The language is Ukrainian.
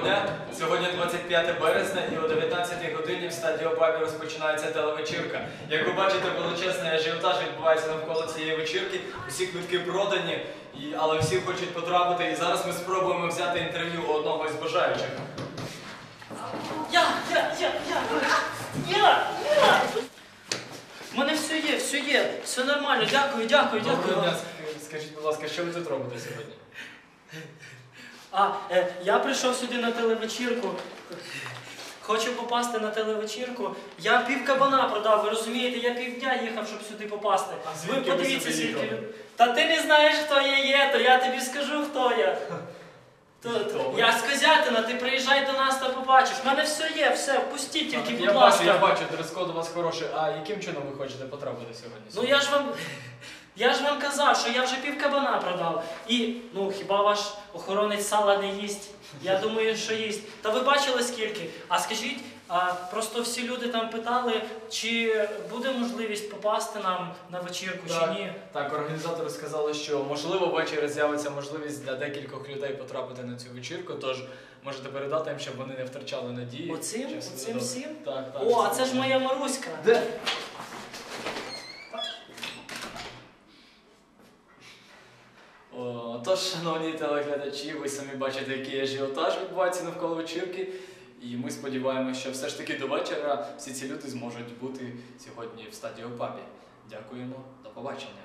дня. Сьогодні 25 березня і о 19 годині в стадії Опабі розпочинається телевечірка. Як ви бачите, величезний ажіотаж відбувається навколо цієї вечірки. Усі квитки продані, і, але всі хочуть потрапити. І зараз ми спробуємо взяти інтерв'ю у одного із бажаючих. Я, я, я, я, я, я. У мене все є, все є, все нормально. Дякую, дякую, дякую. Доброго дня, скажіть, будь ласка, що ви тут робите сьогодні? А, е, я прийшов сюди на телевечірку. Хочу попасти на телевечірку. Я пів кабана продав, ви розумієте, я півдня їхав, щоб сюди попасти. А звідки ви подивіться, сюди їхали? Та ти не знаєш, хто я є, то я тобі скажу, хто я. То, я з Козятина, ти приїжджай до нас та побачиш. У мене все є, все, впустіть тільки, будь я ласка. бачу, я бачу, дрес-код у вас хороший. А яким чином ви хочете потрапити сьогодні? Ну я ж вам. Я ж вам казав, що я вже пів кабана продав. І ну хіба ваш охоронець сала не їсть? Я думаю, що їсть. Та ви бачили скільки? А скажіть, а просто всі люди там питали, чи буде можливість попасти нам на вечірку, Так. чи ні? Так, організатори сказали, що можливо ввечері з'явиться можливість для декількох людей потрапити на цю вечірку, тож можете передати їм, щоб вони не втрачали надії. Оцим? Все Оцим добре. всім? Так, так. О, а це ж моя Маруська. Де? О, тож, шановні телеглядачі, ви самі бачите, який ажіотаж відбувається навколо вечірки. І ми сподіваємося, що все ж таки до вечора всі ці люди зможуть бути сьогодні в стадіо пабі. Дякуємо, до побачення.